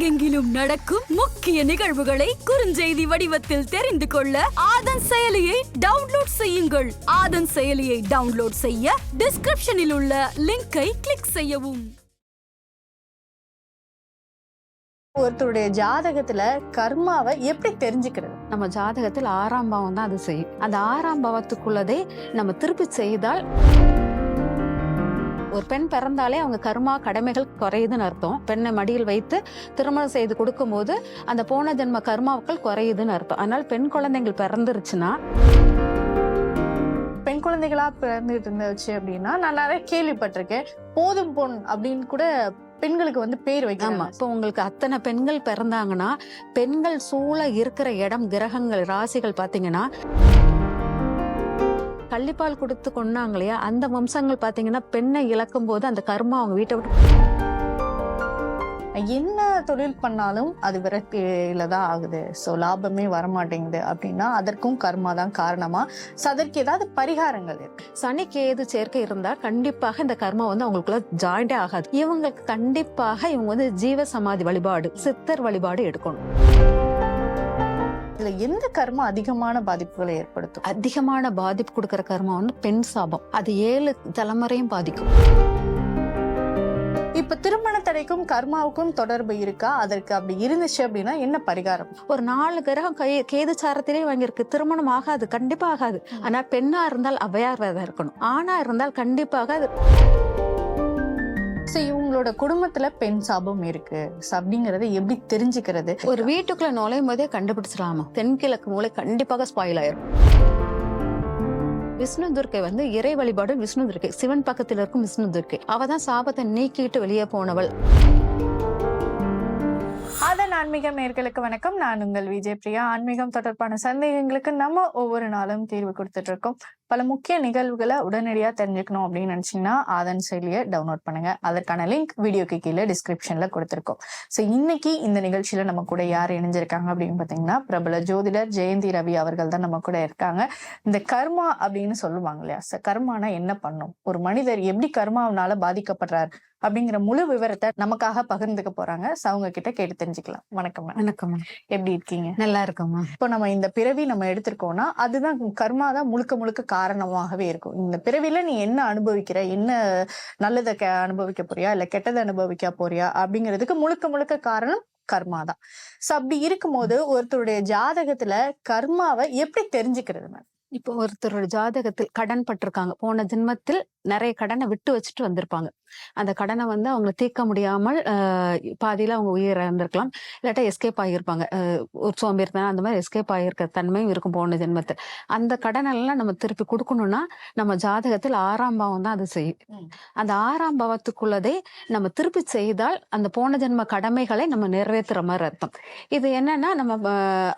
உலகெங்கிலும் நடக்கும் முக்கிய நிகழ்வுகளை குறுஞ்செய்தி வடிவத்தில் தெரிந்து கொள்ள ஆதன் செயலியை டவுன்லோட் செய்யுங்கள். ஆதன் செயலியை டவுன்லோட் செய்ய டிஸ்கிரிப்ஷனில் உள்ள லிங்கை கிளிக் செய்யவும். ஒருத்தருடைய ஜாதகத்துல கர்மாவை எப்படி தெரிஞ்சுக்கிறது? நம்ம ஜாதகத்தில் ஆறாம் பாவம் தான் அது செய்யும். அந்த ஆறாம் பாவத்துக்குள்ளதே நம்ம திருப்பி செய்தால் ஒரு பெண் பிறந்தாலே அவங்க கர்மா கடமைகள் குறையுதுன்னு அர்த்தம். பெண்ணை மடியில் வைத்து திருமணம் செய்து கொடுக்கும்போது அந்த போன ஜென்ம கர்மாக்கள் குறையுதுன்னு அர்த்தம். அதனால பெண் குழந்தைகள் பிறந்துருச்சுன்னா பெண் குழந்தைகளா பிறந்துட்டு இருந்துச்சு அப்படின்னா நான் நிறைய கேள்விப்பட்டிருக்கேன். போதும் பொன் அப்படின்னு கூட பெண்களுக்கு வந்து பேர் ஆமா. வைக்காம இப்போ உங்களுக்கு அத்தனை பெண்கள் பிறந்தாங்கன்னா பெண்கள் சூழ இருக்கிற இடம் கிரகங்கள் ராசிகள் பாத்தீங்கன்னா கள்ளிப்பால் கொடுத்து கொண்டாங்க இல்லையா அந்த வம்சங்கள் பாத்தீங்கன்னா பெண்ணை இழக்கும் போது அந்த கர்மா அவங்க வீட்டை விட்டு என்ன தொழில் பண்ணாலும் அது விரக்தியில தான் ஆகுது. சோ லாபமே வரமாட்டேங்குது அப்படின்னா அதற்கும் கர்மா தான் காரணமா? So, அதற்கு ஏதாவது பரிகாரங்கள் இருக்கு. சனி கேது சேர்க்கை இருந்தா கண்டிப்பாக இந்த கர்மா வந்து அவங்களுக்குள்ள ஜாயிண்டே ஆகாது. இவங்களுக்கு கண்டிப்பாக இவங்க வந்து ஜீவ சமாதி வழிபாடு சித்தர் வழிபாடு எடுக்கணும். இதுல எந்த கர்மா அதிகமான பாதிப்புகளை ஏற்படுத்தும்? அதிகமான பாதிப்பு கொடுக்கிற கர்மா வந்து பெண் சாபம். அது ஏழு தலைமுறையும் பாதிக்கும். இப்ப திருமண தடைக்கும் கர்மாவுக்கும் தொடர்பு இருக்கா? அதற்கு அப்படி இருந்துச்சு அப்படின்னா என்ன பரிகாரம்? ஒரு நாலு கிரகம் கை கேது சாரத்திலே வாங்கியிருக்கு. திருமணம் ஆகாது கண்டிப்பா ஆகாது. ஆனா பெண்ணா இருந்தால் அவையார் இருக்கணும். ஆணா இருந்தால் கண்டிப்பாக அது So, இவங்களோட குடும்பத்துல பெண் சாபம் இருக்கு. அப்படிங்கறத எப்படி தெரிஞ்சுக்கிறது? ஒரு வீட்டுக்குள்ள நுழையும் போதே கண்டுபிடிச்சிடலாமா? தென்கிழக்கு மூலை கண்டிப்பாக ஸ்பாயில் ஆயிரும். விஷ்ணு துர்க்கை வந்து இறை வழிபாடு விஷ்ணு துர்க்கை. சிவன் பக்கத்துல இருக்கும் விஷ்ணு துர்க்கை. அவ தான் சாபத்தை நீக்கிட்டு வெளியே போனவள். அதன் ஆன்மீகம் நேர்களுக்கு வணக்கம். நான் உங்கள் விஜய் பிரியா. ஆன்மீகம் தொடர்பான சந்தேகங்களுக்கு நம்ம ஒவ்வொரு நாளும் தீர்வு கொடுத்துட்டு இருக்கோம். பல முக்கிய நிகழ்வுகளை உடனடியா தெரிஞ்சுக்கணும் அப்படின்னு நினைச்சீங்கன்னா ஆதன் செயலியை டவுன்லோட் பண்ணுங்க. அதற்கான லிங்க் வீடியோக்கு கீழே டிஸ்கிரிப்ஷன்ல கொடுத்துருக்கோம். ஸோ இன்னைக்கு இந்த நிகழ்ச்சியில நம்ம கூட யார் இணைஞ்சிருக்காங்க அப்படின்னு பாத்தீங்கன்னா பிரபல ஜோதிடர் ஜெயந்தி ரவி அவர்கள் தான் நம்ம கூட இருக்காங்க. இந்த கர்மா அப்படின்னு சொல்லுவாங்க இல்லையா? So, கர்மானா என்ன பண்ணும்? ஒரு மனிதர் எப்படி கர்மாவனால பாதிக்கப்படுறார்? அப்படிங்கிற முழு விவரத்தை நமக்காக பகிர்ந்துக்க போறாங்க. அவங்க கிட்ட கேட்டு தெரிஞ்சுக்கலாம். வணக்கம். வணக்கம் எப்படி இருக்கீங்க? நல்லா இருக்கம்மா இப்போ நம்ம இந்த பிறவி நம்ம எடுத்திருக்கோம்னா அதுதான் கர்மா தான் முழுக்க முழுக்க காரணமாகவே இருக்கும். இந்த பிறவில நீ என்ன அனுபவிக்கிற? என்ன நல்லதை க அனுபவிக்க போறியா? இல்ல கெட்டதை அனுபவிக்க போறியா? அப்படிங்கிறதுக்கு முழுக்க முழுக்க காரணம் கர்மா தான். சோ அப்படி இருக்கும்போது ஒருத்தருடைய ஜாதகத்துல கர்மாவை எப்படி தெரிஞ்சுக்கிறது மேம்? இப்போ ஒருத்தரோட ஜாதகத்தில் கடன் பட்டிருக்காங்க. போன ஜென்மத்தில் நிறைய கடனை விட்டு வச்சுட்டு வந்திருப்பாங்க. அந்த கடனை வந்து அவங்க தீர்க்க முடியாமல் ஆஹ், பாதியில அவங்க உயிர் இறந்திருக்கலாம். இல்லாட்டா எஸ்கேப் ஆகியிருப்பாங்க. ஒரு சோம்பேறித்தனம் அந்த மாதிரி எஸ்கேப் ஆகியிருக்க தன்மையும் இருக்கும் போன ஜென்மத்தில். அந்த கடனெல்லாம் நம்ம திருப்பி கொடுக்கணும்னா நம்ம ஜாதகத்தில் ஆறாம் பாவம் தான் அது செய்யும். அந்த ஆறாம் பாவத்துக்குள்ளதே நம்ம திருப்பி செய்தால் அந்த போன ஜென்ம கடமைகளை நம்ம நிறைவேற்றுற மாதிரி அர்த்தம். இது என்னன்னா நம்ம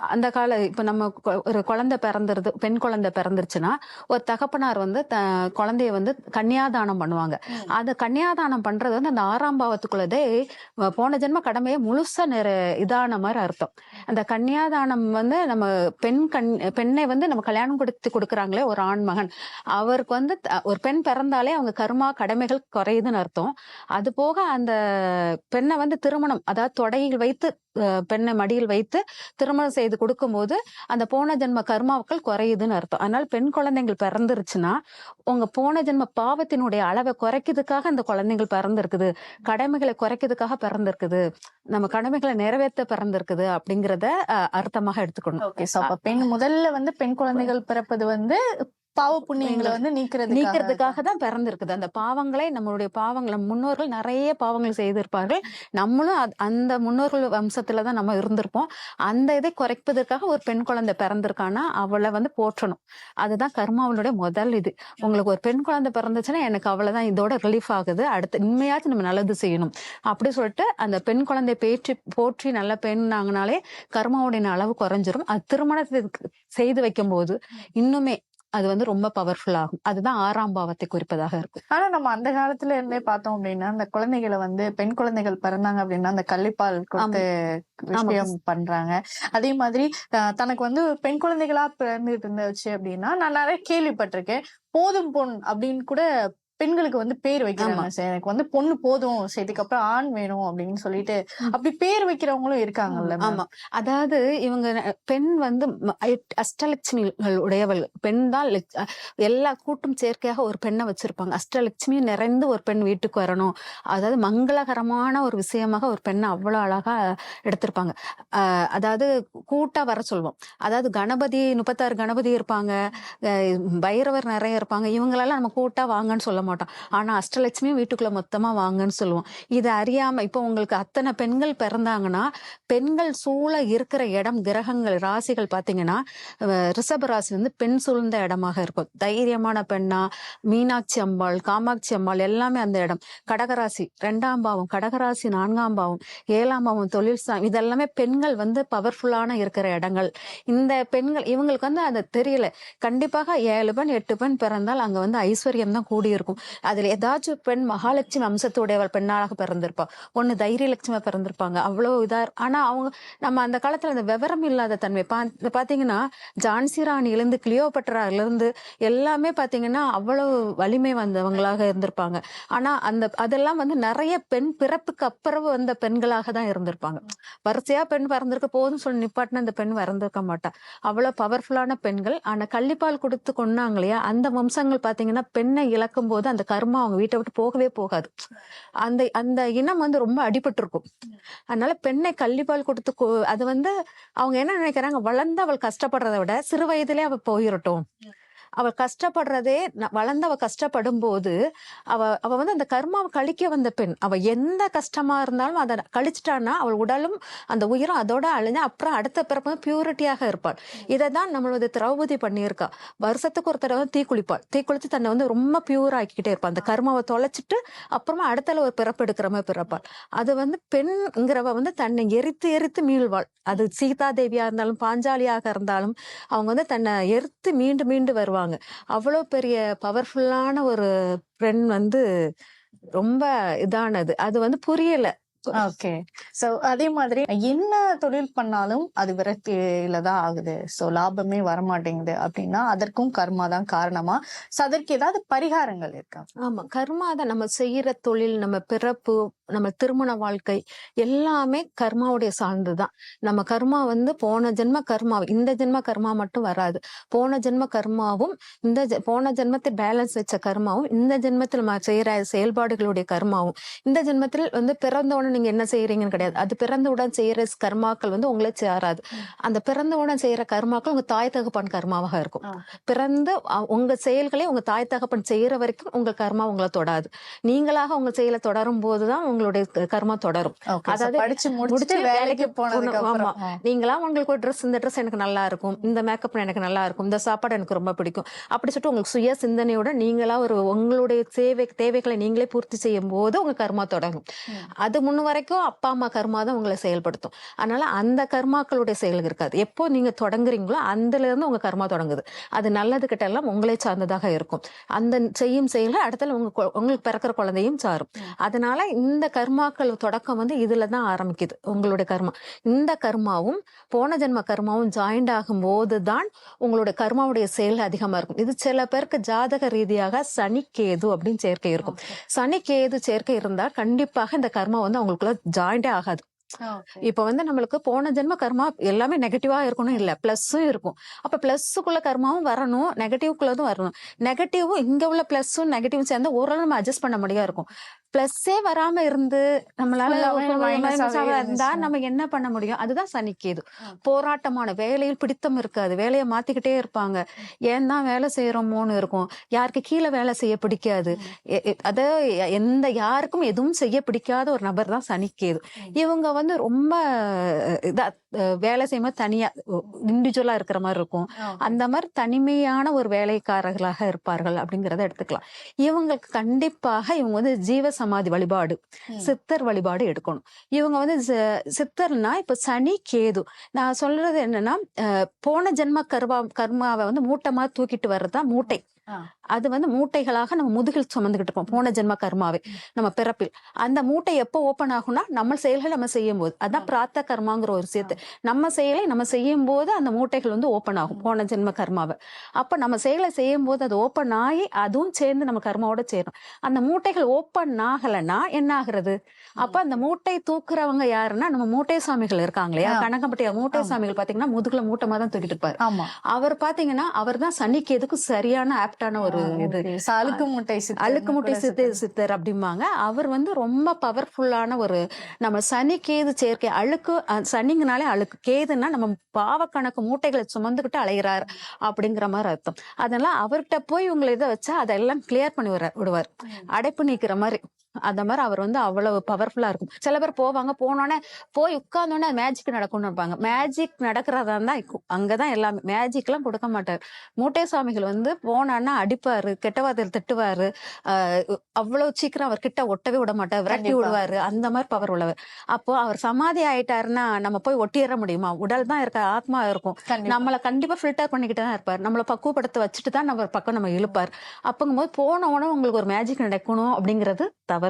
அந்த கால இப்ப நம்ம ஒரு குழந்தை பிறந்துருது பெண் குழந்தை பிறந்துருச்சுன்னா ஒரு தகப்பனார் வந்து த- குழந்தைய வந்து கன்னியாதானம் பண்ணுவாங்க. அந்த கன்னியாதானம் பண்றது வந்து அந்த ஆறாம் பாவத்துக்குள்ளதே போன ஜென்ம கடமையை முழுசா நிற இதான மாதிரி அர்த்தம். அந்த கன்னியாதானம் வந்து நம்ம பெண் கண் பெண்ணை வந்து நம்ம கல்யாணம் கொடுத்து கொடுக்குறாங்களே ஒரு ஆண் மகன். அவருக்கு வந்து த- ஒரு பெண் பிறந்தாலே அவங்க கர்மா கடமைகள் குறையுதுன்னு அர்த்தம். அது போக அந்த பெண்ணை வந்து திருமணம் அதாவது தொடையில் வைத்து பெண்ணை மடியில் வைத்து திருமணம் செய்து கொடுக்கும்போது அந்த போன ஜென்ம கர்மாக்கள் குறையுதுன்னு அர்த்தம். அதனால பெண் குழந்தைகள் பிறந்துருச்சுன்னா உங்க போன ஜென்ம பாவத்தினுடைய அளவை குறைக்கிறதுக்காக அந்த குழந்தைகள் பிறந்திருக்குது. கடமைகளை குறைக்கிறதுக்காக பிறந்திருக்குது. நம்ம கடமைகளை நிறைவேற்ற பிறந்திருக்குது அப்படிங்கறத அர்த்தமாக எடுத்துக்கணும். ஓகே அப்ப பெண் முதல்ல வந்து பெண் குழந்தைகள் பிறப்பது வந்து பாவ புண்ணியங்களை வந்து நீக்கிறது நீக்கிறதுக்காக தான் பிறந்திருக்குது. அந்த பாவங்களை நம்மளுடைய பாவங்களை முன்னோர்கள் நிறைய பாவங்கள் செய்திருப்பார்கள். நம்மளும் அந்த முன்னோர்கள் வம்சத்துல தான் நம்ம இருந்திருப்போம். அந்த இதை குறைப்பதற்காக ஒரு பெண் குழந்தை பிறந்திருக்கான்னா அவளை வந்து போற்றணும். அதுதான் கர்மாவளுடைய முதல் இது. உங்களுக்கு ஒரு பெண் குழந்தை பிறந்துச்சுன்னா எனக்கு அவ்வளவுதான் இதோட ரிலீஃப் ஆகுது. அடுத்து இனிமையாச்சும் நம்ம நல்லது செய்யணும். அப்படி சொல்லிட்டு அந்த பெண் குழந்தை பேற்றி போற்றி நல்ல பெண்ணாங்கனாலே கர்மாவுடைய அளவு குறைஞ்சிரும். அது திருமணத்தை செய்து வைக்கும் போது இன்னுமே அது வந்து ரொம்ப பவர்ஃபுல் ஆகும். அதுதான் ஆறாம் பாவத்தை குறிப்பதாக இருக்கும் ஆனா நம்ம அந்த காலத்துல இருந்தே பார்த்தோம் அப்படின்னா அந்த குழந்தைகளை வந்து பெண் குழந்தைகள் பிறந்தாங்க அப்படின்னா அந்த கள்ளிப்பால் கொடுத்து விஷயம் பண்றாங்க. அதே மாதிரி தனக்கு வந்து பெண் குழந்தைகளா பிறந்துட்டு இருந்துச்சு அப்படின்னா நான் நிறைய கேள்விப்பட்டிருக்கேன். போதும் பொன் அப்படின்னு கூட பெண்களுக்கு வந்து பேர் வைக்கிறாங்க. சார் எனக்கு வந்து பொண்ணு போதும் சரி இதுக்கப்புறம் ஆண் வேணும் அப்படின்னு சொல்லிட்டு அப்படி பேர் வைக்கிறவங்களும் இருக்காங்கல்ல? ஆமா. அதாவது இவங்க பெண் வந்து அஷ்டலட்சுமிகள் உடையவள் பெண் தான் எல்லா கூட்டும் சேர்க்கையாக ஒரு பெண்ணை வச்சிருப்பாங்க. அஷ்டலட்சுமி நிறைந்து ஒரு பெண் வீட்டுக்கு வரணும். அதாவது மங்களகரமான ஒரு விஷயமாக ஒரு பெண்ணை அவ்வளவு அழகா எடுத்திருப்பாங்க. அதாவது கூட்டா வர சொல்லுவோம் அதாவது கணபதி முப்பத்தாறு கணபதி இருப்பாங்க. பைரவர் நிறைய இருப்பாங்க. இவங்களெல்லாம் நம்ம கூட்டா வாங்கன்னு சொல்ல மாட்டோம். ஆனா அஷ்டலட்சுமி வீட்டுக்குள்ள மொத்தமா வாங்கன்னு சொல்லுவோம். இது அறியாம இப்போ உங்களுக்கு அத்தனை பெண்கள் பிறந்தாங்கன்னா பெண்கள் சூழ இருக்கிற இடம் கிரகங்கள் ராசிகள் பாத்தீங்கன்னா ரிஷப ராசி வந்து பெண் சூழ்ந்த இடமாக இருக்கும். தைரியமான பெண்ணா மீனாட்சி அம்பாள் காமாட்சி அம்பாள் எல்லாமே அந்த இடம். கடகராசி ரெண்டாம் பாவம் கடகராசி நான்காம் பாவம் ஏழாம் பாவம் தொழில் இதெல்லாமே பெண்கள் வந்து பவர்ஃபுல்லான இருக்கிற இடங்கள். இந்த பெண்கள் இவங்களுக்கு வந்து அது தெரியல. கண்டிப்பாக ஏழு பெண் எட்டு பெண் பிறந்தால் அங்க வந்து ஐஸ்வர்யம் தான் கூடியிருக்கும். அதுல ஏதாச்சும் பெண் மகாலட்சுமி அம்சத்துடையவள் பெண்ணாக பிறந்திருப்பா. ஒண்ணு தைரிய பிறந்திருப்பாங்க. அவ்வளவு இதா ஆனா அவங்க நம்ம அந்த காலத்துல அந்த விவரம் இல்லாத தன்மை. பா பார்த்தீங்கன்னா பாத்தீங்கன்னா ஜான்சி ராணியிலிருந்து கிளியோபட்ரால இருந்து எல்லாமே பாத்தீங்கன்னா அவ்வளவு வலிமை வந்தவங்களாக இருந்திருப்பாங்க. ஆனா அந்த அதெல்லாம் வந்து நிறைய பெண் பிறப்புக்கு அப்புறம் வந்த பெண்களாக தான் இருந்திருப்பாங்க. வரிசையா பெண் பிறந்திருக்க போதும் சொல்லி நிப்பாட்டின அந்த பெண் பிறந்திருக்க மாட்டா. அவ்வளவு பவர்ஃபுல்லான பெண்கள். ஆனா கள்ளிப்பால் கொடுத்து கொண்டாங்க இல்லையா? அந்த வம்சங்கள் பாத்தீங்கன்னா பெண்ணை இழக்கும் போது அந்த கர்மா அவங்க வீட்டை விட்டு போகவே போகாது. அந்த அந்த இனம் வந்து ரொம்ப அடிபட்டிருக்கும். அதனால பெண்ணை கள்ளிப்பால் கொடுத்து அது வந்து அவங்க என்ன நினைக்கிறாங்க? வளர்ந்து அவள் கஷ்டப்படுறத விட சிறு வயதிலே அவ போயிடட்டும் அவள் கஷ்டப்படுறதே ந- வளர்ந்து அவ கஷ்டப்படும் போது அவ அவ வந்து அந்த கர்மாவை கழிக்க வந்த பெண். அவ எந்த கஷ்டமா இருந்தாலும் அதை கழிச்சிட்டான்னா அவள் உடலும் அந்த உயிரும் அதோட அழிஞ்சு அப்புறம் அடுத்த பிறப்பு பியூரிட்டியாக இருப்பாள். இதை தான் நம்மளோட திரௌபதி பண்ணியிருக்கா. வருஷத்துக்கு ஒரு தடவை தீ குளிப்பாள். தீ குளிச்சு தன்னை வந்து ரொம்ப பியூர் ஆக்கிக்கிட்டே இருப்பாள் அந்த கர்மாவை தொலைச்சிட்டு அப்புறமா அடுத்தல ஒரு பிறப்பு எடுக்கிற மாதிரி பிறப்பாள். அது வந்து பெண்ங்கிறவ வந்து தன்னை எரித்து எரித்து மீள்வாள். அது சீதா தேவியா இருந்தாலும் பாஞ்சாலியாக இருந்தாலும் அவங்க வந்து தன்னை எரித்து மீண்டு மீண்டு வருவாங்க அவ்வளோ பெரிய பவர்ஃபுல்லான ஒரு பெண் வந்து ரொம்ப இதானது. அது வந்து புரியல. ஓகே சோ அதே மாதிரி என்ன தொழில் பண்ணாலும் அது விரக்தியில தான் ஆகுது. சோ லாபமே வரமாட்டேங்குது அப்படின்னா அதற்கும் கர்மா தான் காரணமா? சோ அதற்கு ஏதாவது பரிகாரங்கள் இருக்கா? ஆமா. கர்மா தான் நம்ம செய்யற தொழில் நம்ம பிறப்பு நம்ம திருமண வாழ்க்கை எல்லாமே கர்மாவுடைய சார்ந்துதான். நம்ம கர்மா வந்து போன ஜென்ம கர்மா இந்த ஜென்ம கர்மா மட்டும் வராது. போன ஜென்ம கர்மாவும் இந்த போன ஜென்மத்தில் பேலன்ஸ் வச்ச கர்மாவும் இந்த ஜென்மத்தில் நம்ம செய்யற செயல்பாடுகளுடைய கர்மாவும் இந்த ஜென்மத்தில் வந்து பிறந்த உடனே நீங்க என்ன செய்யறீங்கன்னு கிடையாது. அது பிறந்தவுடன் செய்யற கர்மாக்கள் வந்து உங்களை சேராது. அந்த பிறந்தவுடன் செய்யற கர்மாக்கள் உங்க தாய் தகப்பன் கர்மாவாக இருக்கும். பிறந்து அ- உங்க செயல்களை உங்க தாய் தகப்பன் செய்யற வரைக்கும் உங்க கர்மா உங்களை தொடாது. நீங்களாக உங்க செயலை தொடரும் போதுதான் உங்களுடைய க- கர்மா தொடரும். அதாவது படிச்சு முடிச்சுட்டு முடிச்சு வேலைக்கு போனதுக்கு ஆமா. நீங்களா உங்களுக்கு ஒரு ட்ரெஸ் இந்த ட்ரெஸ் எனக்கு நல்லா இருக்கும். இந்த மேக்கப் எனக்கு நல்லா இருக்கும். இந்த சாப்பாடு எனக்கு ரொம்ப பிடிக்கும். அப்படி சொல்லிட்டு உங்களுக்கு சுய சிந்தனையோட நீங்களா ஒரு உங்களுடைய தேவை தேவைகளை நீங்களே பூர்த்தி செய்யும் போது உங்க கர்மா தொடங்கும். அது முன்ன வரைக்கும் அப்பா அம்மா கர்மா தான் உங்களை செயல்படுத்தும். அதனால அந்த கர்மாக்களுடைய செயல் இருக்காது. எப்போ நீங்க தொடங்குறீங்களோ அதுல இருந்து உங்க கர்மா தொடங்குது. அது நல்லது கிட்ட எல்லாம் உங்களை சார்ந்ததாக இருக்கும். அந்த செய்யும் செயல்கள் அடுத்தல உங்க உங்களுக்கு பிறக்கிற குழந்தையும் சாரும். அதனால இந்த கர்மாக்கள் தொடக்கம் வந்து இதுல தான் ஆரம்பிக்குது உங்களுடைய கர்மா. இந்த கர்மாவும் போன ஜென்ம கர்மாவும் ஜாயிண்ட் ஆகும் போதுதான் உங்களுடைய கர்மாவுடைய செயல் அதிகமா இருக்கும். இது சில பேருக்கு ஜாதக ரீதியாக சனி கேது அப்படின்னு சேர்க்கை இருக்கும். சனி கேது சேர்க்கை இருந்தா கண்டிப்பாக இந்த கர்மா வந்து அவங்களுக்குள்ள ஜாயிண்டே ஆகாது. இப்ப வந்து நம்மளுக்கு போன ஜென்ம கர்மா எல்லாமே நெகட்டிவா இருக்கணும் இல்ல. பிளஸ்ஸும் இருக்கும். அப்ப பிளஸ்ஸுக்குள்ள கர்மாவும் வரணும் நெகட்டிவ்க்குள்ளதும் வரணும். நெகட்டிவும் இங்க உள்ள பிளஸ்ஸும் நெகட்டிவும் சேர்ந்து ஓரளவு நம்ம அட்ஜஸ்ட் பண்ண முடியா இருக்கும். பிளஸ்ஸே வராம இருந்து நம்மளால இருந்தா. நம்ம என்ன பண்ண முடியும்? அதுதான் சனிக்கேது. போராட்டமான வேலையில் பிடித்தம் இருக்காது. வேலையை மாத்திக்கிட்டே இருப்பாங்க. ஏன் தான் வேலை செய்யறோமோன்னு இருக்கும். யாருக்கு கீழே வேலை செய்ய பிடிக்காது. அத எந்த யாருக்கும் எதுவும் செய்ய பிடிக்காத ஒரு நபர் தான் சனிக்கேது இவங்க வந்து ரொம்ப இதா வேலை செய்யும்போது தனியா இண்டிவிஜுவலா இருக்கிற மாதிரி இருக்கும். அந்த மாதிரி தனிமையான ஒரு வேலைக்காரர்களாக இருப்பார்கள் அப்படிங்கறத எடுத்துக்கலாம் இவங்களுக்கு கண்டிப்பாக இவங்க வந்து ஜீவ சமாதி வழிபாடு. சித்தர் வழிபாடு எடுக்கணும் இவங்க வந்து சித்தர்னா இப்ப சனி கேது நான் சொல்றது என்னன்னா போன ஜென்ம கர்வா கர்மாவை வந்து மூட்டமா தூக்கிட்டு வர்றதுதான் மூட்டை. அது வந்து மூட்டைகளாக நம்ம முதுகில் சுமந்துகிட்டு இருப்போம். போன ஜென்ம கர்மாவே நம்ம பிறப்பில். அந்த மூட்டை எப்போ ஓபன் ஆகும்னா நம்ம செயல்கள் நம்ம செய்யும் போது அதான் பிராத்த கர்மாங்கிற ஒரு விஷயத்தை நம்ம செயலை நம்ம செய்யும் போது அந்த மூட்டைகள் வந்து ஓபன் ஆகும். போன ஜென்ம கர்மாவை. அப்ப நம்ம செயலை செய்யும் போது அது ஓபன் ஆகி அதுவும் சேர்ந்து நம்ம கர்மாவோட சேரும். அந்த மூட்டைகள் ஓபன் ஆகலைன்னா என்ன ஆகுறது அப்ப அந்த மூட்டை தூக்குறவங்க யாருன்னா நம்ம மூட்டை சாமிகள் இருக்காங்க இல்லையா ஆ. கனகம்பட்டியா மூட்டை. சாமிகள் பாத்தீங்கன்னா முதுகுல மூட்டமா தான் தூக்கிட்டு இருப்பாரு. அவர் பாத்தீங்கன்னா அவர் தான் சனிக்கு எதுக்கும் சரியான ஆப்டான ஒரு இது. அழுக்கு முட்டை அழுக்கு முட்டை கூட சித்தர் அப்படிம்பாங்க. அவர் வந்து ரொம்ப பவர்ஃபுல்லான ஒரு நம்ம சனி கேது சேர்க்கை அழுக்கு சனிங்கனாலே அழுக்கு. கேதுன்னா நம்ம பாவ கணக்கு மூட்டைகளை சுமந்துக்கிட்டு அலைகிறார் அப்படிங்கிற மாதிரி அர்த்தம். அதனால அவர்கிட்ட போய் உங்களை இதை வச்சா அதெல்லாம் கிளியர் பண்ணி விடுவார். அடைப்பு நீக்கிற மாதிரி. அந்த மாதிரி அவர் வந்து அவ்வளவு பவர்ஃபுல்லா இருக்கும். சில பேர் போவாங்க போனோடனே போய் உட்கார்ந்தோடனே மேஜிக் நடக்கும்னு இருப்பாங்க. மேஜிக் நடக்கிறதா இக்கு- அங்கதான் எல்லாமே மேஜிக் எல்லாம் கொடுக்க மாட்டார். மூட்டை சாமிகள் வந்து போனான்னா அடிப்பாரு கெட்ட வார்த்தையில் திட்டுவாரு. ஆஹ் அவ்வளவு சீக்கிரம் அவர் கிட்ட ஒட்டவே விட மாட்டார் விரட்டி. விடுவாரு. அந்த மாதிரி பவர் உள்ளவர். அப்போ அவர் சமாதி ஆயிட்டாருன்னா நம்ம போய் ஒட்டிட முடியுமா? உடல் தான் இருக்க ஆத்மா இருக்கும். நம்மள கண்டிப்பா ஃபில்டர் பண்ணிக்கிட்டு தான் இருப்பார். நம்மள பக்குவப்படுத்த வச்சுட்டு தான் நம்ம பக்கம் நம்ம இழுப்பார். அப்பங்கும்போது போன உடனே உங்களுக்கு ஒரு மேஜிக் நடக்கணும் அப்படிங்கிறது தவறு.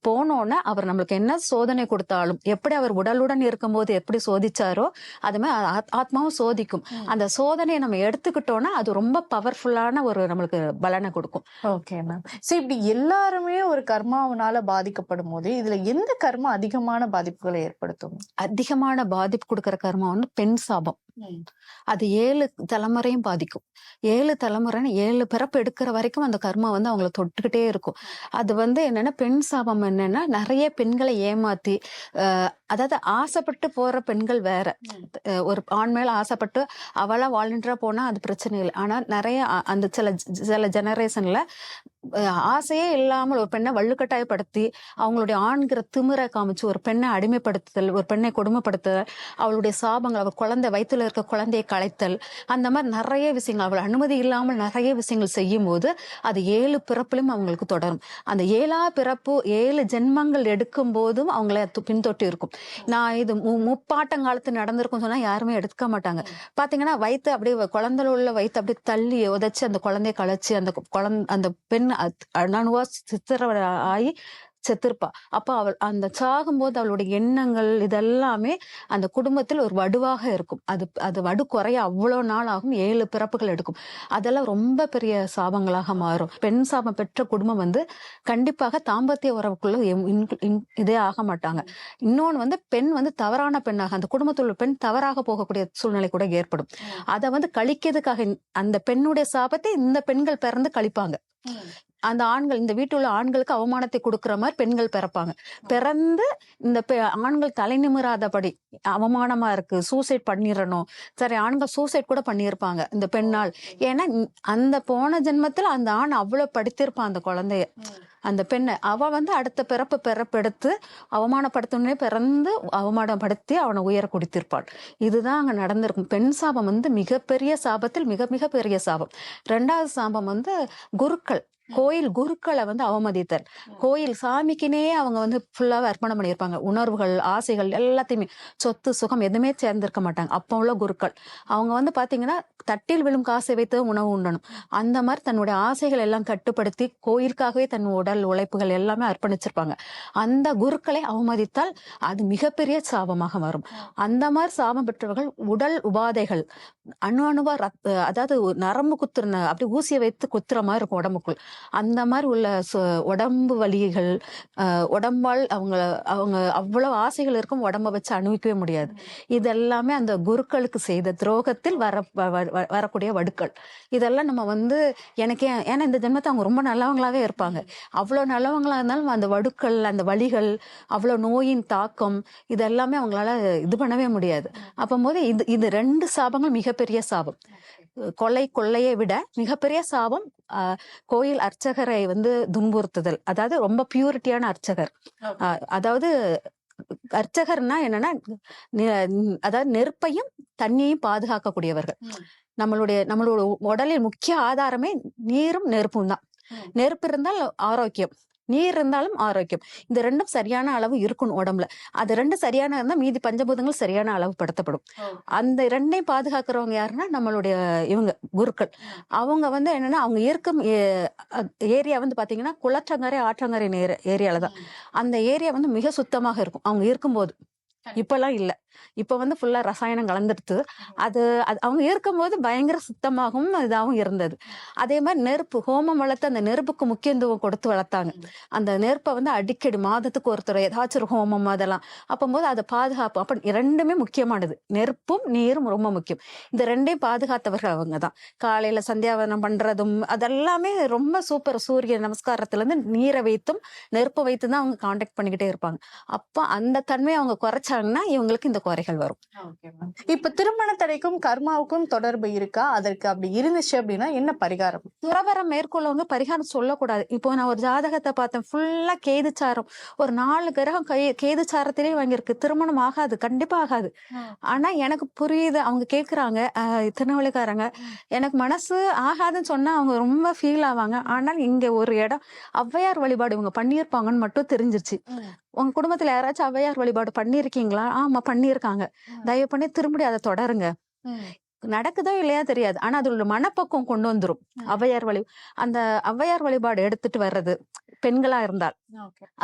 போன உடனே அவர் நம்மளுக்கு என்ன சோதனை கொடுத்தாலும் எப்படி அவர் உடலுடன் இருக்கும்போது எப்படி சோதிச்சாரோ அது மாதிரி ஆத்- ஆத்மாவும் சோதிக்கும். அந்த சோதனையை நம்ம எடுத்துக்கிட்டோம்னா அது ரொம்ப பவர்ஃபுல்லான ஒரு நம்மளுக்கு பலனை கொடுக்கும். ஓகே மேம் சோ இப்படி எல்லாருமே ஒரு கர்மாவனால பாதிக்கப்படும் போது இதுல எந்த கர்மா அதிகமான பாதிப்புகளை ஏற்படுத்தும்? அதிகமான பாதிப்பு கொடுக்கிற கர்மம் வந்து பெண் சாபம். அது ஏழு தலைமுறையும் பாதிக்கும். ஏழு தலைமுறைன்னு ஏழு பிறப்பு எடுக்கிற வரைக்கும் அந்த கர்மா வந்து அவங்கள தொட்டுக்கிட்டே இருக்கும். அது வந்து என்னன்னா பெண் சாபம் என்னன்னா நிறைய பெண்களை ஏமாத்தி அதாவது ஆசைப்பட்டு போற பெண்கள் வேற. ஒரு ஆண் மேல ஆசைப்பட்டு அவளா வாலண்டியரா போனா அது பிரச்சனை இல்லை. ஆனா நிறைய அந்த சில சில ஜெனரேஷன்ல ஆசையே இல்லாமல் ஒரு பெண்ணை வள்ளுக்கட்டாயப்படுத்தி அவங்களுடைய ஆண்கிற திமிரை காமிச்சு ஒரு பெண்ணை அடிமைப்படுத்துதல் ஒரு பெண்ணை கொடுமைப்படுத்துதல் அவளுடைய சாபங்கள் அவள் குழந்தை வயித்துல இருக்க குழந்தையை களைத்தல் அந்த மாதிரி நிறைய விஷயங்கள் அவள் அனுமதி இல்லாமல் நிறைய விஷயங்கள் செய்யும் போது அது ஏழு பிறப்பிலும் அவங்களுக்கு தொடரும். அந்த ஏழா பிறப்பு ஏழு ஜென்மங்கள் எடுக்கும் போதும் அவங்கள பின்தொட்டு இருக்கும். நான் இது மு- முப்பாட்டங்காலத்து நடந்திருக்கும் சொன்னா யாருமே எடுக்க மாட்டாங்க. பாத்தீங்கன்னா வயிற்று அப்படியே குழந்தை உள்ள வயித்து அப்படியே தள்ளி உதைச்சு அந்த குழந்தைய களைச்சு அந்த குழந்தை அந்த பெண் அத்- அணணுவா சித்திர ஆகி செத்திருப்பா. அப்ப அவள் அந்த சாகும்போது அவளுடைய எண்ணங்கள் இதெல்லாமே அந்த குடும்பத்தில் ஒரு வடுவாக இருக்கும். அது அது வடு குறைய அவ்வளவு நாள் ஆகும் ஏழு பிறப்புகள் எடுக்கும். அதெல்லாம் ரொம்ப பெரிய சாபங்களாக மாறும். பெண் சாபம் பெற்ற குடும்பம் வந்து கண்டிப்பாக தாம்பத்திய உறவுக்குள்ள இதே ஆக மாட்டாங்க. இன்னொன்னு வந்து பெண் வந்து தவறான பெண்ணாக அந்த குடும்பத்தில் உள்ள பெண் தவறாக போகக்கூடிய சூழ்நிலை கூட ஏற்படும். அதை வந்து கழிக்கிறதுக்காக அந்த பெண்ணுடைய சாபத்தை இந்த பெண்கள் பிறந்து கழிப்பாங்க. அந்த ஆண்கள் இந்த வீட்டுல உள்ள ஆண்களுக்கு அவமானத்தை கொடுக்கிற மாதிரி பெண்கள் பிறப்பாங்க. பிறந்து இந்த பெ- ஆண்கள் தலை நிமிராதபடி அவமானமா இருக்கு சூசைட் பண்ணிடணும் சரி ஆண்கள் சூசைட் கூட பண்ணியிருப்பாங்க இந்த பெண்ணால். ஏன்னா அந்த போன ஜென்மத்துல அந்த ஆண் அவ்வளவு படித்திருப்பான் அந்த குழந்தைய. அந்த பெண்ணை அவ வந்து அடுத்த பிறப்பு பிறப்பெடுத்து அவமானப்படுத்தணுன்னே பிறந்து அவமானப்படுத்தி அவனை உயர குடித்திருப்பாள். இதுதான் அங்க நடந்திருக்கும். பெண் சாபம் வந்து மிகப்பெரிய சாபத்தில் மிக மிக பெரிய சாபம். ரெண்டாவது சாபம் வந்து குருக்கள். கோயில் குருக்களை வந்து அவமதித்தல். கோயில் சாமிக்குனே அவங்க வந்து ஃபுல்லாவே அர்ப்பணம் பண்ணியிருப்பாங்க. உணர்வுகள் ஆசைகள் எல்லாத்தையுமே. சொத்து சுகம் எதுவுமே சேர்ந்திருக்க மாட்டாங்க. அப்போ உள்ள குருக்கள். அவங்க வந்து பாத்தீங்கன்னா தட்டில் விழும் காசை வைத்து உணவு உண்ணணும். அந்த மாதிரி தன்னுடைய ஆசைகள் எல்லாம் கட்டுப்படுத்தி கோயிலுக்காகவே தன் உடல் உழைப்புகள் எல்லாமே அர்ப்பணிச்சிருப்பாங்க. அந்த குருக்களை அவமதித்தால் அது மிகப்பெரிய சாபமாக வரும் அந்த மாதிரி சாபம் பெற்றவர்கள் உடல் உபாதைகள் அணு அணுவா ரத்த அதாவது நரம்பு குத்துற அப்படி ஊசியை வைத்து குத்துற மாதிரி இருக்கும் உடம்புக்குள். அந்த மாதிரி உள்ள உடம்பு வலிகள் உடம்பால் அவங்க அவங்க அவ்வளவு ஆசைகள் இருக்கும் உடம்ப வச்சு அணுவிக்கவே முடியாது. இதெல்லாமே அந்த குருக்களுக்கு செய்த துரோகத்தில் வர வரக்கூடிய வடுக்கள். இதெல்லாம் நம்ம வந்து எனக்கு ஏன்- ஏன்னா இந்த ஜென்மத்தை அவங்க ரொம்ப நல்லவங்களாவே இருப்பாங்க. அவ்வளவு நல்லவங்களா இருந்தாலும் அந்த வடுக்கள் அந்த வலிகள் அவ்வளவு நோயின் தாக்கம் இதெல்லாமே அவங்களால இது பண்ணவே முடியாது. அப்பம்போது இது இது ரெண்டு சாபங்கள் மிகப்பெரிய சாபம். கொலை கொள்ளையை விட மிகப்பெரிய சாபம் கோயில் அர்ச்சகரை வந்து துன்புறுத்துதல். அதாவது ரொம்ப பியூரிட்டியான அர்ச்சகர். அதாவது அர்ச்சகர்னா என்னன்னா அதாவது நெருப்பையும் தண்ணியையும் பாதுகாக்கக்கூடியவர்கள். நம்மளுடைய நம்மளோட உடலில் முக்கிய ஆதாரமே நீரும் நெருப்பும் தான். நெருப்பு இருந்தால் ஆரோக்கியம். நீர் இருந்தாலும் ஆரோக்கியம். இந்த ரெண்டும் சரியான அளவு இருக்கணும் உடம்புல. அது ரெண்டு சரியான இருந்தா மீதி பஞ்சபூதங்கள் சரியான அளவு படுத்தப்படும். அந்த ரெண்டையும் பாதுகாக்கிறவங்க யாருன்னா நம்மளுடைய இவங்க குருக்கள். அவங்க வந்து என்னன்னா அவங்க இருக்கும் ஏரியா வந்து பாத்தீங்கன்னா குளற்றங்கரை ஆற்றங்கரை நேர ஏரியால தான். அந்த ஏரியா வந்து மிக சுத்தமாக இருக்கும். அவங்க இருக்கும்போது. இப்பெல்லாம் இல்ல. இப்ப வந்து ஃபுல்லா ரசாயனம் கலந்துடுத்து அது அது அவங்க இருக்கும்போது பயங்கர சுத்தமாகவும் இதாகவும் இருந்தது. அதே மாதிரி நெருப்பு ஹோமம் வளர்த்து அந்த நெருப்புக்கு முக்கியத்துவம் கொடுத்து வளர்த்தாங்க. அந்த நெருப்பை வந்து அடிக்கடி மாதத்துக்கு ஒருத்தர் ஏதாச்சும் ஒரு ஹோமம் அதெல்லாம். அப்போது அதை பாதுகாப்பு அப்ப ரெண்டுமே முக்கியமானது. நெருப்பும் நீரும் ரொம்ப முக்கியம். இந்த ரெண்டையும் பாதுகாத்தவர்கள் அவங்க தான். காலையில சந்தியாவனம் பண்றதும் அதெல்லாமே ரொம்ப சூப்பர் சூரிய நமஸ்காரத்துல இருந்து நீரை வைத்தும் நெருப்பை வைத்து தான் அவங்க காண்டாக்ட் பண்ணிக்கிட்டே இருப்பாங்க. அப்போ அந்த தன்மையை அவங்க குறைச்சாங்கன்னா இவங்களுக்கு இந்த குறைகள் வரும். இப்ப திருமண தடைக்கும் கர்மாவுக்கும் தொடர்பு இருக்கா? அதற்கு அப்படி இருந்துச்சு அப்படின்னா என்ன பரிகாரம்? துறவரம் மேற்கொள்ளவங்க பரிகாரம் சொல்லக்கூடாது. இப்போ நான் ஒரு ஜாதகத்தை பார்த்தேன் ஃபுல்லா கேதுச்சாரம் ஒரு நாலு கிரகம் கை கேதுச்சாரத்திலே வாங்கியிருக்கு. திருமணம் ஆகாது கண்டிப்பா ஆகாது. ஆனா எனக்கு புரியுது அவங்க கேக்குறாங்க ஆஹ் திருநெல்வேலிக்காரங்க. எனக்கு மனசு ஆகாதுன்னு சொன்னா அவங்க ரொம்ப ஃபீல் ஆவாங்க. ஆனால் இங்க ஒரு இடம் ஔவையார் வழிபாடு இவங்க பண்ணியிருப்பாங்கன்னு மட்டும் தெரிஞ்சிருச்சு. உங்க குடும்பத்துல யாராச்சும் ஔவையார் வழிபாடு பண்ணியிருக்கீங்களா? ஆமா பண்ணியிருக்காங்க. தயவு பண்ணி திரும்பி அதை தொடருங்க. நடக்குதோ இல்லையா தெரியாது. ஆனா அதுல ஒரு மனப்பக்குவம் கொண்டு வந்துரும். ஔவையார் வழி அந்த ஔவையார் வழிபாடு எடுத்துட்டு வர்றது பெண்களா இருந்தால்.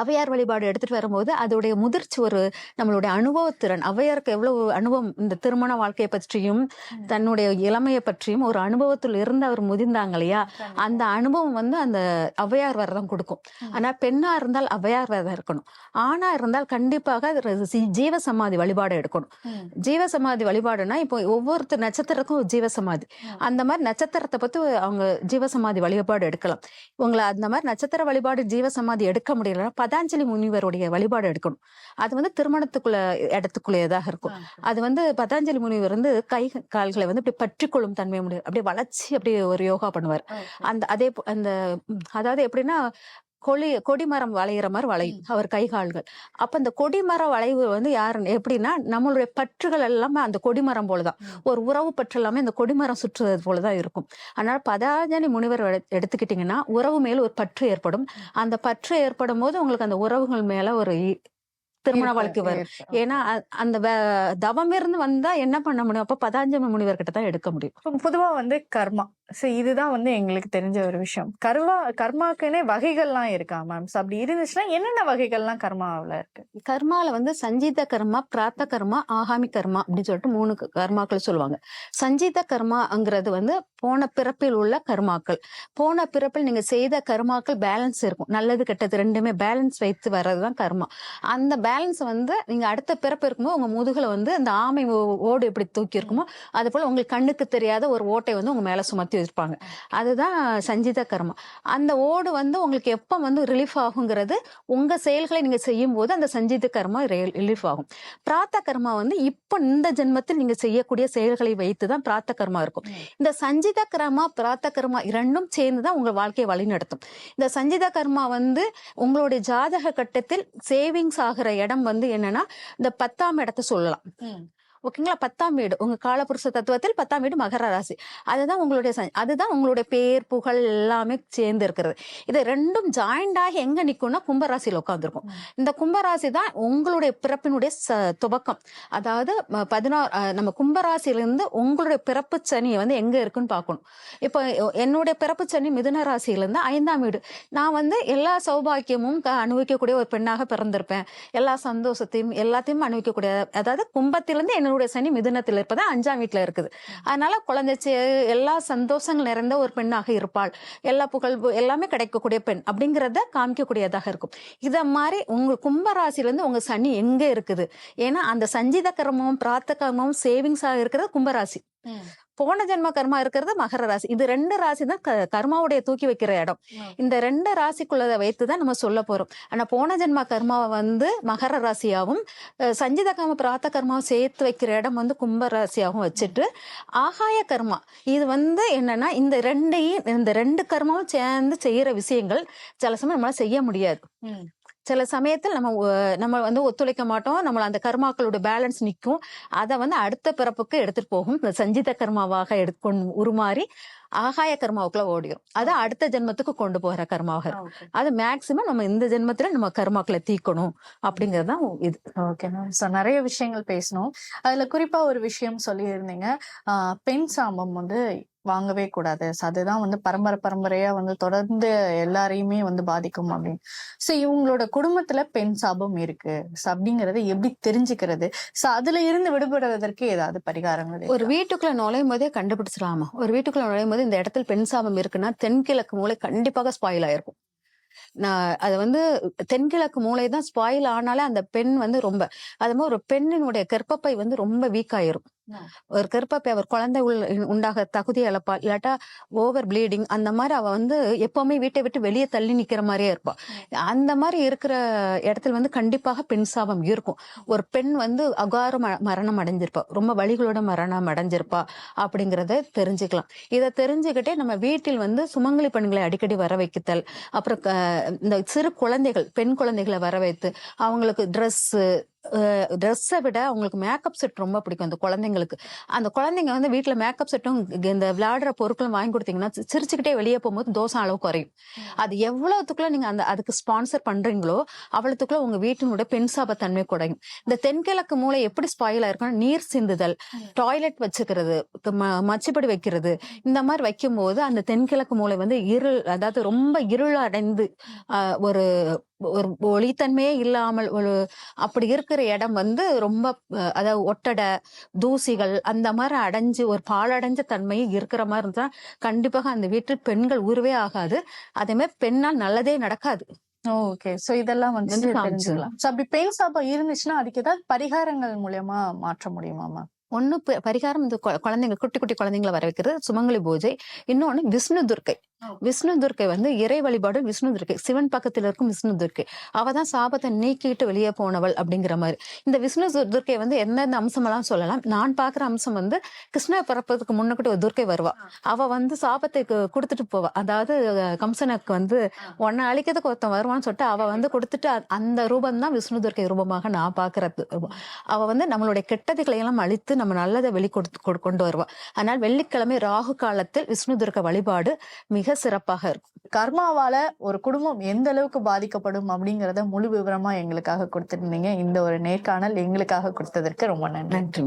ஔவையார் வழிபாடு எடுத்துட்டு வரும்போது அதோடைய முதிர்ச்சி ஒரு நம்மளுடைய அனுபவத்திறன் ஔவையாருக்கு எவ்வளவு அனுபவம் இந்த திருமண வாழ்க்கையை பற்றியும் தன்னுடைய இளமையை பற்றியும் ஒரு அனுபவத்தில் இருந்து அவர் முதிர்ந்தாங்க இல்லையா? அந்த அனுபவம் வந்து அந்த ஔவையார் வரதான் கொடுக்கும். ஆனா பெண்ணா இருந்தால் ஔவையார் வரதான் இருக்கணும். ஆணா இருந்தால் கண்டிப்பாக அது சி- ஜீவ சமாதி வழிபாடு எடுக்கணும். ஜீவ சமாதி வழிபாடுனா இப்போ ஒவ்வொருத்தர் நட்சத்திரக்கும் ஒரு ஜீவ சமாதி அந்த மாதிரி நட்சத்திரத்தை பத்தி அவங்க ஜீவ சமாதி வழிபாடு எடுக்கலாம். உங்களை அந்த மாதிரி நட்சத்திர வழிபாடு ஜீவ சமாதி எடுக்க முடியலன்னா பதாஞ்சலி முனிவருடைய வழிபாடு எடுக்கணும். அது வந்து திருமணத்துக்குள்ள இடத்துக்குள்ளேயதாக இருக்கும். அது வந்து பதாஞ்சலி முனிவர் வந்து கை கால்களை வந்து இப்படி பற்றிக்கொள்ளும் தன்மை முடியும் அப்படியே வளைச்சி அப்படியே ஒரு யோகா பண்ணுவார். அந்த அதே அந்த அதாவது எப்படின்னா கொடி கொடிமரம் வளையிற மாதிரி வளையும். அவர் கை கால்கள் அப்ப அந்த கொடிமரம் வளைவு வந்து யாரு எப்படின்னா நம்மளுடைய பற்றுகள் எல்லாமே அந்த கொடிமரம் போலதான். ஒரு உறவு பற்று எல்லாமே இந்த கொடிமரம் சுற்றுவது போலதான் இருக்கும். அதனால பதாஞ்சலி முனிவர் எடு- எடுத்துக்கிட்டீங்கன்னா உறவு மேல ஒரு பற்று ஏற்படும். அந்த பற்று ஏற்படும் போது உங்களுக்கு அந்த உறவுகள் மேல ஒரு திருமண வாழ்க்கை வரும். ஏன்னா அந்த தவம் இருந்து வந்தா என்ன பண்ண முடியும்? அப்ப பதாஞ்சலி முனிவர் கிட்ட தான் எடுக்க முடியும். பொதுவா வந்து கர்மா. ஸோ இதுதான் வந்து எங்களுக்கு தெரிஞ்ச ஒரு விஷயம். கர்மா கர்மாக்குன்னே வகைகள்லாம் இருக்கா மேம் ஸோ அப்படி இருந்துச்சுன்னா என்னென்ன வகைகள்லாம் கர்மாவில் இருக்கு? கர்மாவில் வந்து சஞ்சீத கர்மா பிராத்த கர்மா ஆகாமி கர்மா அப்படின்னு சொல்லிட்டு மூணு கர்மாக்கள் சொல்லுவாங்க. சஞ்சீத கர்மாங்கிறது வந்து போன பிறப்பில் உள்ள கர்மாக்கள். போன பிறப்பில் நீங்கள் செய்த கர்மாக்கள் பேலன்ஸ் இருக்கும். நல்லது கெட்டது ரெண்டுமே பேலன்ஸ் வைத்து வர்றது தான் கர்மா. அந்த பேலன்ஸ் வந்து நீங்கள் அடுத்த பிறப்பு இருக்கும்போது உங்கள் முதுகில் வந்து அந்த ஆமை ஓ- ஓடு எப்படி தூக்கி இருக்குமோ அது போல் உங்களுக்கு கண்ணுக்கு தெரியாத ஒரு ஓட்டை வந்து உங்கள் மேலே சுமத்தி வச்சிருப்பாங்க அதுதான் சஞ்சித கர்மா. அந்த ஓடு வந்து உங்களுக்கு எப்ப வந்து ரிலீஃப் ஆகுங்கிறது உங்க செயல்களை நீங்க செய்யும் போது அந்த சஞ்சித கர்மா ரிலீஃப் ஆகும். பிராத்த கர்மா வந்து இப்ப இந்த ஜென்மத்தில் நீங்க செய்யக்கூடிய செயல்களை வைத்து தான் பிராத்த கர்மா இருக்கும். இந்த சஞ்சித கர்மா பிராத்த கர்மா இரண்டும் சேர்ந்து தான் உங்க வாழ்க்கையை வழிநடத்தும். இந்த சஞ்சித கர்மா வந்து உங்களுடைய ஜாதக கட்டத்தில் சேவிங்ஸ் ஆகிற இடம் வந்து என்னன்னா இந்த பத்தாம் இடத்தை சொல்லலாம். ஓகேங்களா? பத்தாம் வீடு. உங்க காலபுருஷ தத்துவத்தில் பத்தாம் வீடு மகர ராசி. அதுதான் உங்களுடைய அதுதான் உங்களுடைய பேர் புகழ் எல்லாமே சேர்ந்து இருக்கிறது. இது ரெண்டும் ஜாயிண்ட் ஆகி எங்க நிக்கும்னா கும்பராசியில உட்காந்துருக்கும் இந்த கும்பராசி தான் உங்களுடைய பிறப்பினுடைய துவக்கம். அதாவது பதினாறு நம்ம கும்பராசியிலிருந்து உங்களுடைய பிறப்பு சனி வந்து எங்க இருக்குன்னு பார்க்கணும். இப்போ என்னுடைய பிறப்பு சனி மிதுன ராசியிலிருந்து ஐந்தாம் வீடு. நான் வந்து எல்லா சௌபாக்கியமும் அனுபவிக்கக்கூடிய ஒரு பெண்ணாக பிறந்திருப்பேன். எல்லா சந்தோஷத்தையும் எல்லாத்தையும் அனுபவிக்கக்கூடிய அதாவது கும்பத்திலிருந்து என்னுடைய சனி மிதுனத்தில் இருப்பது அஞ்சாம் வீட்டில் இருக்குது. அதனால குழந்தை எல்லா சந்தோஷங்கள் நிறைந்த ஒரு பெண்ணாக இருப்பாள். எல்லா புகழ் எல்லாமே கிடைக்கக்கூடிய பெண் அப்படிங்கிறத காமிக்கக்கூடியதாக இருக்கும். இதை மாதிரி உங்க கும்பராசிலேருந்து உங்க சனி எங்க இருக்குது? ஏன்னா அந்த சஞ்சித கர்மமும் பிராத்த கர்மமும் சேவிங்ஸாக இருக்கிறது கும்பராசி. போன ஜென்ம கர்மா இருக்கிறது மகர ராசி. இது ரெண்டு ராசி தான் கர்மாவுடைய தூக்கி வைக்கிற இடம். இந்த ரெண்டு ராசிக்குள்ளதை வைத்து தான் நம்ம சொல்ல போறோம். ஆனா போன ஜென்ம கர்மாவை வந்து மகர ராசியாவும் அஹ், சஞ்சித கர்ம பிராத்த கர்மாவும் சேர்த்து வைக்கிற இடம் வந்து கும்ப ராசியாகவும் வச்சுட்டு ஆகாய கர்மா. இது வந்து என்னன்னா இந்த ரெண்டையும் இந்த ரெண்டு கர்மாவும் சேர்ந்து செய்யற விஷயங்கள் சில சமயம் நம்மளால செய்ய முடியாது. சில சமயத்தில் நம்ம நம்ம வந்து ஒத்துழைக்க மாட்டோம். நம்ம அந்த கர்மாக்களோட பேலன்ஸ் நிற்கும் அதை வந்து அடுத்த பிறப்புக்கு எடுத்துட்டு போகும். இந்த சஞ்சித கர்மாவாக எடுத்துக்கொண்டு உருமாறி ஆகாய கர்மாவுக்குள்ள ஓடிடும் அது அடுத்த ஜென்மத்துக்கு கொண்டு போகிற கர்மாவாக. அது மேக்சிமம் நம்ம இந்த ஜென்மத்துல நம்ம கர்மாக்களை தீக்கணும் அப்படிங்கிறது தான் இது. ஓகே மேம் ஸோ நிறைய விஷயங்கள் பேசணும். அதுல குறிப்பா ஒரு விஷயம் சொல்லியிருந்தீங்க. பெண் சாபம் வந்து வாங்கவே கூடாது. ஸோ அதுதான் வந்து பரம்பரை பரம்பரையா வந்து தொடர்ந்து எல்லாரையுமே வந்து பாதிக்கும் அப்படின்னு. ஸோ இவங்களோட குடும்பத்துல பெண் சாபம் இருக்கு. ஸோ அப்படிங்கறத எப்படி தெரிஞ்சுக்கிறது? ஸோ அதுல இருந்து விடுபடுவதற்கு ஏதாவது பரிகாரங்கள் ஒரு வீட்டுக்குள்ள நுழையும் போதே கண்டுபிடிச்சிடலாமா? ஒரு வீட்டுக்குள்ள நுழையும் போது இந்த இடத்துல பெண் சாபம் இருக்குன்னா தென்கிழக்கு மூளை கண்டிப்பாக ஸ்பாயில் ஆயிருக்கும். நான் அது வந்து தென்கிழக்கு மூளை தான் ஸ்பாயில் ஆனாலே அந்த பெண் வந்து ரொம்ப அது மாதிரி ஒரு பெண்ணினுடைய கற்பப்பை வந்து ரொம்ப வீக் ஆயிரும். ஒரு கர்ப்பப்பை அவர் குழந்தை உண்டாக தகுதி இழப்பா இல்லாட்டா ஓவர் ப்ளீடிங் அந்த மாதிரி அவ வந்து எப்பவுமே வீட்டை விட்டு வெளியே தள்ளி நிக்கிற மாதிரியே இருப்பா. அந்த மாதிரி இருக்கிற இடத்துல வந்து கண்டிப்பாக பெண் சாபம் இருக்கும். ஒரு பெண் வந்து அகார மரணம் அடைஞ்சிருப்பா. ரொம்ப வழிகளோட மரணம் அடைஞ்சிருப்பா அப்படிங்கறத தெரிஞ்சுக்கலாம். இதை தெரிஞ்சுக்கிட்டே நம்ம வீட்டில் வந்து சுமங்கலி பெண்களை அடிக்கடி வர வைக்குதல். அப்புறம் இந்த சிறு குழந்தைகள் பெண் குழந்தைகளை வர வைத்து அவங்களுக்கு ட்ரெஸ்ஸு ட்ரெஸ்ஸை விட அவங்களுக்கு மேக்கப் செட் ரொம்ப பிடிக்கும் அந்த குழந்தைங்களுக்கு. அந்த குழந்தைங்க வந்து வீட்டுல மேக்கப் செட்டும் இந்த விளையாடுற பொருட்களும் வாங்கி கொடுத்தீங்கன்னா சிரிச்சுக்கிட்டே வெளியே போகும்போது தோசை அளவு குறையும். அது எவ்வளவுத்துக்குள்ள நீங்க அந்த அதுக்கு ஸ்பான்சர் பண்றீங்களோ அவ்வளவுக்குள்ள உங்க வீட்டினுடைய பெண் சாபத்தன்மை குறையும். இந்த தென்கிழக்கு மூளை எப்படி ஸ்பாயில் ஆயிருக்கும்னா நீர் சிந்துதல் டாய்லெட் வச்சுக்கிறது மச்சுப்படி வைக்கிறது இந்த மாதிரி வைக்கும்போது அந்த தென்கிழக்கு மூளை வந்து இருள் அதாவது ரொம்ப இருள் அடைந்து ஒரு ஒரு ஒளித்தன்மையே இல்லாமல் ஒரு அப்படி இருக்கிற இடம் வந்து ரொம்ப அதாவது ஒட்டடை தூசிகள் அந்த மாதிரி அடைஞ்சு ஒரு பாழடைஞ்ச தன்மை இருக்கிற மாதிரி இருந்தா கண்டிப்பாக அந்த வீட்டில் பெண்கள் உருவே ஆகாது. அதே மாதிரி பெண்ணால் நல்லதே நடக்காது. ஓகே. சோ இதெல்லாம் வந்து. தெரிஞ்சுக்கலாம். சோ அப்படி பெண் சாபம் இருந்துச்சுன்னா அதுக்கு ஏதாவது பரிகாரங்கள் மூலியமா மாற்ற முடியுமா ப- பரிகாரம் இந்த குழந்தைங்க குட்டி குட்டி குழந்தைங்களை வர வைக்கிறது சுமங்கலி பூஜை. இன்னொன்னு விஷ்ணு துர்க்கை. விஷ்ணு துர்க்கை வந்து இறை வழிபாடு விஷ்ணு துர்க்கை. சிவன் பக்கத்துல இருக்கும் விஷ்ணு துர்க்கை. அவ தான் சாபத்தை நீக்கிட்டு வெளியே போனவள் அப்படிங்கிற மாதிரி. இந்த விஷ்ணு துர்க்கை வந்து எந்தெந்த அம்சமெல்லாம் சொல்லலாம். நான் பாக்குற அம்சம் வந்து கிருஷ்ண பிறப்பதுக்கு முன்னக்கிட்ட ஒரு துர்க்கை வருவா. அவ வந்து சாபத்தை கொடுத்துட்டு போவா. அதாவது கம்சனுக்கு வந்து உன்னை அழிக்கிறதுக்கு ஒருத்தன் வருவான்னு சொல்லிட்டு அவ வந்து கொடுத்துட்டு அந்த ரூபம் தான் விஷ்ணு துர்க்கை ரூபமாக நான் பாக்குறது அவ வந்து நம்மளுடைய கெட்டதுகளை எல்லாம் அழித்து நம்ம நல்லதை வெளி கொடுத்து கொடு- கொண்டு வருவா அதனால் வெள்ளிக்கிழமை ராகு காலத்தில் விஷ்ணு துர்க்கை வழிபாடு மிக சிறப்பாக இருக்கும். கர்மாவால ஒரு குடும்பம் எந்த அளவுக்கு பாதிக்கப்படும் அப்படிங்கிறத முழு விவரமா எங்களுக்காக கொடுத்திருந்தீங்க. இந்த ஒரு நேர்காணல் எங்களுக்காக கொடுத்ததற்கு ரொம்ப நன்றி நன்றி.